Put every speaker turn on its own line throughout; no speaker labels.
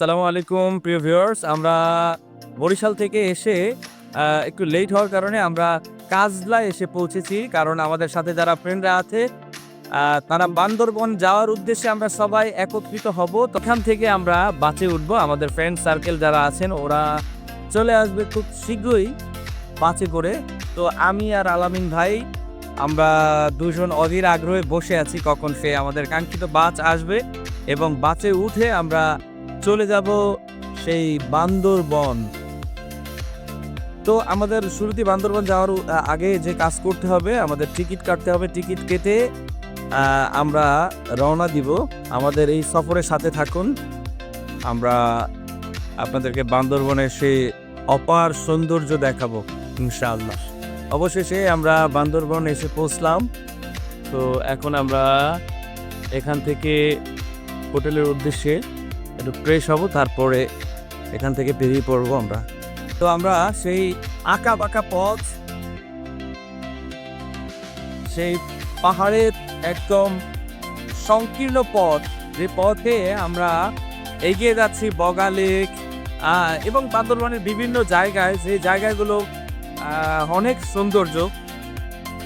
সালামু আলাইকুম, প্রিয় ভিউয়ার্স। আমরা বরিশাল থেকে এসে একটু লেট হওয়ার কারণে আমরা কাজলা এসে পৌঁছেছি। কারণ আমাদের সাথে যারা ফ্রেন্ডরা আছে তারা বান্দরবন যাওয়ার উদ্দেশ্যে আমরা সবাই একত্রিত হব। তখন থেকে আমরা বাঁচে উঠবো। আমাদের ফ্রেন্ড সার্কেল যারা আছেন, ওরা চলে আসবে খুব শীঘ্রই বাসে করে। তো আমি আর আলামিন ভাই, আমরা দুজন অধীর আগ্রহে বসে আছি কখন সে আমাদের কাঙ্ক্ষিত বাস আসবে। এবং বাসে উঠে আমরা চলে যাব সেই বান্দরবন। তো আমাদের শুরুতে বান্দরবন যাওয়ার আগে যে কাজ করতে হবে, আমাদের টিকিট কাটতে হবে। টিকিট কেটে আমরা রওনা দিব। আমাদের এই সফরের সাথে থাকুন। আমরা আপনাদেরকে বান্দরবনের সেই অপার সৌন্দর্য দেখাবো, ইনশাআল্লাহ। অবশেষে আমরা বান্দরবন এসে পৌঁছলাম। তো এখন আমরা এখান থেকে হোটেলের উদ্দেশ্যে একটু ফ্রেশ হব, তারপরে এখান থেকে বেরিয়ে পড়ব আমরা। তো আমরা সেই আঁকা বাঁকা পথ, সেই পাহাড়ের একদম সংকীর্ণ পথ, যে পথে আমরা এগিয়ে যাচ্ছি বগা লেক এবং বান্দরবানের বিভিন্ন জায়গায়, যে জায়গাগুলো অনেক সৌন্দর্য।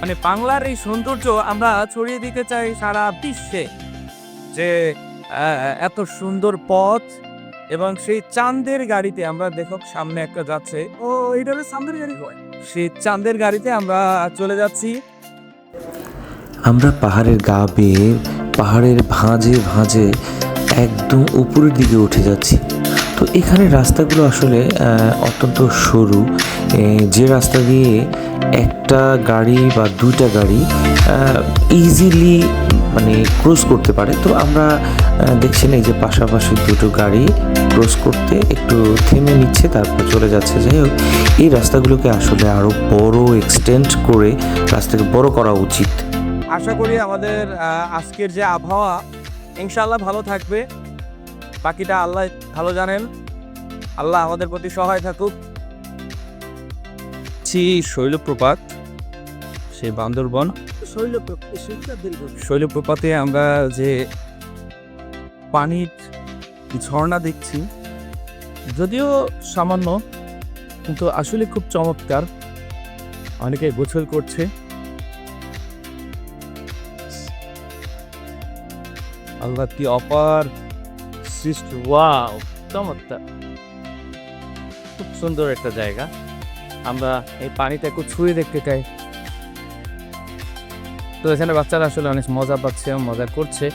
মানে বাংলার এই সৌন্দর্য আমরা ছড়িয়ে দিতে চাই সারা বিশ্বে, যে এত সুন্দর পথ এবং সেই চাঁদের গাড়িতে আমরা দেখো সামনে একটা যাচ্ছে। ও, এটা চাঁদের গাড়ি কয় সেই চাঁদের গাড়িতে আমরা চলে যাচ্ছি।
আমরা পাহাড়ের গা বেয়ে পাহাড়ের ভাঁজে ভাঁজে একদম উপরের দিকে উঠে যাচ্ছি। তো এখানে রাস্তাগুলো আসলে অত্যন্ত সরু। যে রাস্তা দিয়ে একটা গাড়ি বা দুইটা গাড়ি ইজিলি মানে ক্রস করতে পারে। তো আমরা দেখছি না এই যে পাশাপাশি দুটো গাড়ি ক্রস করতে একটু থেমে নিচ্ছে তারপর চলে যাচ্ছে। যাই হোক এই রাস্তাগুলোকে আসলে আরও বড় এক্সটেন্ড করে রাস্তাকে বড় করা উচিত।
আশা করি আমাদের আজকের যে আবহাওয়া ইনশাআল্লাহ ভালো থাকবে। বাকিটা আল্লাহ ভালো জানেন। আল্লাহ আমাদের প্রতি সহায় থাকুক। শৈলপ্রপাত সেই বান্দরবন। শৈলপ্রপাতে আমরা যে পানির ঝর্ণা দেখছি, যদিও সামান্য, কিন্তু আসলে খুব চমৎকার। অনেকে গোসল করছে। আল্লাহ কি অপার সৃষ্টি। ওয়াও, চমৎকার। খুব সুন্দর একটা জায়গা। আমরা এই পানিটা একটু ছুঁয়ে দেখতে চাই। তো এখানে বাচ্চারা আসলে অনেক মজা পাচ্ছে মজা করছে।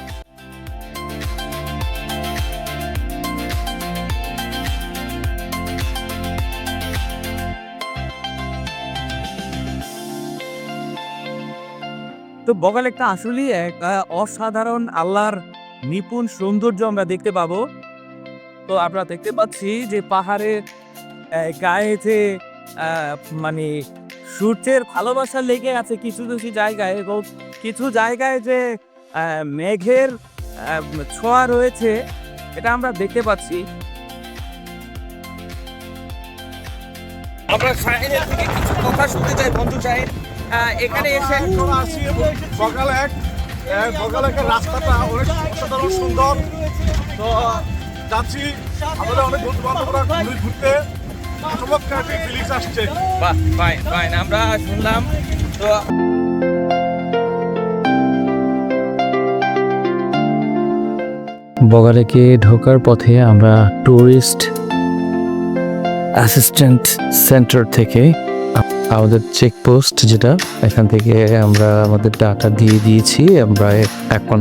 তো বগাল একটা আসলেই এক অসাধারণ আল্লাহর নিপুণ সৌন্দর্য আমরা দেখতে পাবো। তো আমরা দেখতে পাচ্ছি যে পাহাড়ের গায়ে যে মানে সূর্যের ভালোবাসা লেগে আছে কিছু কিছু জায়গায় এবং কিছু জায়গায় যে আহ, মেঘের আহ, ছোঁয়া রয়েছে এটা আমরা দেখতে পাচ্ছি। আমরা শাহিনের থেকে কিছু কথা শুনতে চাই বন্ধু শাহিন। আহ, এখানে এসে
আসি সকালে এক সকালে একটা রাস্তাটা অনেক অসাধারণ সুন্দর। তো যাচ্ছি আমাদের অনেক বন্ধু বান্ধবরা ঘুরতে। চমৎকার একটা ফিলিংস আসছে।
বাহ ফাইন ফাইন আমরা শুনলাম তো
বগালেকে ঢোকার পথে আমরা টুরিস্ট অ্যাসিস্ট্যান্ট সেন্টার থেকে আমাদের চেকপোস্ট যেটা এখান থেকে আমরা আমাদের ডাটা দিয়ে দিয়েছি আমরা এখন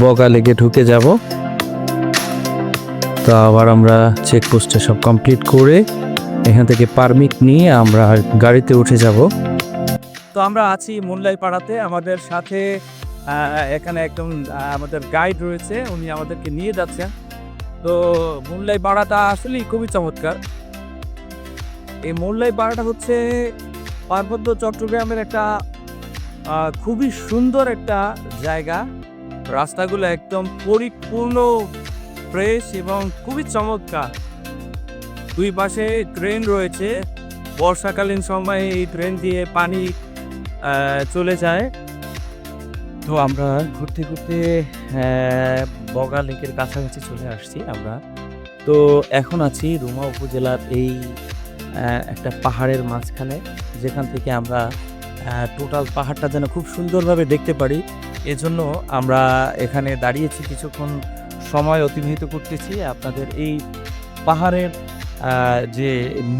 বগা লেগে ঢুকে যাব। তো আবার আমরা চেকপোস্টে সব কমপ্লিট করে এখান থেকে পারমিট নিয়ে আমরা গাড়িতে উঠে যাব।
তো আমরা আছি মুল্লাই পাড়াতে আমাদের সাথে এখানে একদম আমাদের গাইড রয়েছে। উনি আমাদেরকে নিয়ে যাচ্ছেন। তো মুল্লাই পাড়াটা আসলেই খুবই চমৎকার। এই মুল্লাই পাড়াটা হচ্ছে পার্বত্য চট্টগ্রামের একটা খুবই সুন্দর একটা জায়গা। রাস্তাগুলো একদম পরিপূর্ণ ফ্রেশ এবং খুবই চমৎকার। দুই পাশে ট্রেন রয়েছে। বর্ষাকালীন সময়ে এই ট্রেন দিয়ে পানি চলে যায়। তো আমরা ঘুরতে ঘুরতে বগা লেকের কাছাকাছি চলে আসছি আমরা। তো এখন আছি রুমা উপজেলার এই একটা পাহাড়ের মাঝখানে, যেখান থেকে আমরা টোটাল পাহাড়টা যেন খুব সুন্দরভাবে দেখতে পারি। এজন্য আমরা এখানে দাঁড়িয়েছি কিছুক্ষণ সময় অতিবাহিত করতেছি। আপনাদের এই পাহাড়ের যে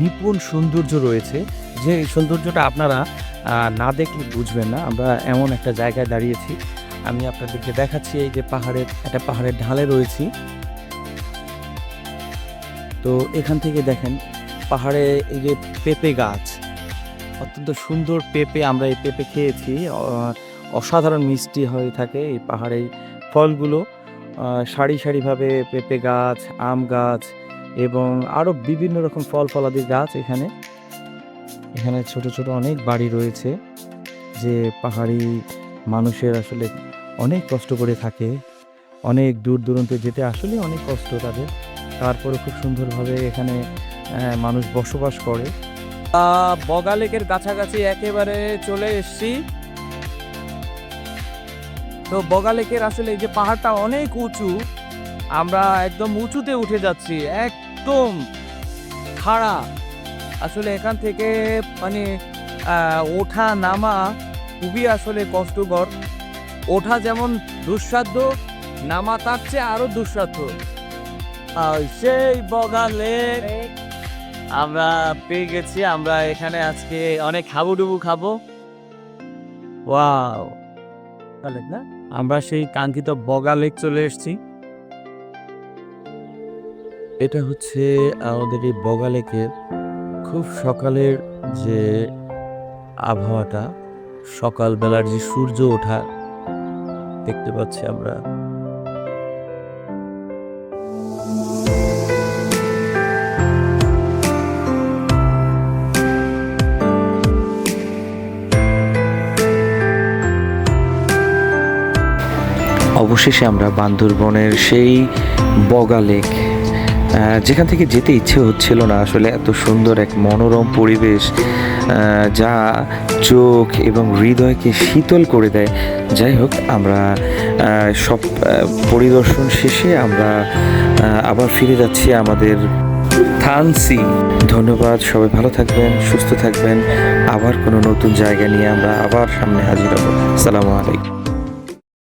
নিপুণ সৌন্দর্য রয়েছে, যে সৌন্দর্যটা আপনারা না দেখলে বুঝবেন না। আমরা এমন একটা জায়গায় দাঁড়িয়েছি। আমি আপনাদেরকে দেখাচ্ছি এই যে পাহাড়ের, একটা পাহাড়ের ঢালে রয়েছি। তো এখান থেকে দেখেন, পাহাড়ে এই যে পেঁপে গাছ, অত্যন্ত সুন্দর পেঁপে আমরা এই পেঁপে খেয়েছি। অসাধারণ মিষ্টি হয়ে থাকে এই পাহাড়ে ফলগুলো। সারি সারিভাবে পেঁপে গাছ, আম গাছ এবং আরও বিভিন্ন রকম ফল ফলাদি গাছ এখানে। এখানে ছোট ছোট অনেক বাড়ি রয়েছে, যে পাহাড়ি মানুষের আসলে অনেক কষ্ট করে থাকে। অনেক দূর দূরান্তে যেতে আসলে অনেক কষ্ট তাদের। তারপরে খুব সুন্দরভাবে এখানে মানুষ বসবাস করে। বগা লেকের কাছাকাছি একেবারে চলে এসছি। তো বগা লেকের আসলে এই যে পাহাড়টা অনেক উঁচু আমরা একদম উঁচুতে উঠে যাচ্ছি একদম খাড়া। আসলে এখান থেকে মানে ওঠা নামা খুবই আসলে কষ্টকর। ওঠা যেমন দুঃসাধ্য নামা তার চেয়ে আরও দুঃসাধ্য। সেই বগা লেক আমরা পেয়ে গেছি আমরা এখানে আজকে অনেক হাবুডুবু খাব। ওয়াও। না? আমরা সেই কাঙ্ক্ষিত বগা লেক চলে এসেছি। এটা হচ্ছে আমাদের এই বগা লেকের খুব সকালের যে আবহাওয়াটা, সকালবেলার যে সূর্য ওঠা, দেখতে পাচ্ছি আমরা।
অবশেষে আমরা বান্দরবনের সেই বগা লেক যেখান থেকে যেতে ইচ্ছে হচ্ছিল না, আসলে এত সুন্দর এক মনোরম পরিবেশ যা চোখ এবং হৃদয়কে শীতল করে দেয়। যাই হোক, আমরা সব পরিদর্শন শেষে আমরা আবার ফিরে যাচ্ছি আমাদের থানসি ধন্যবাদ, সবাই ভালো থাকবেন, সুস্থ থাকবেন। আবার কোনো নতুন জায়গা নিয়ে আমরা আবার সামনে হাজির হব। সালামু আলাইকুম।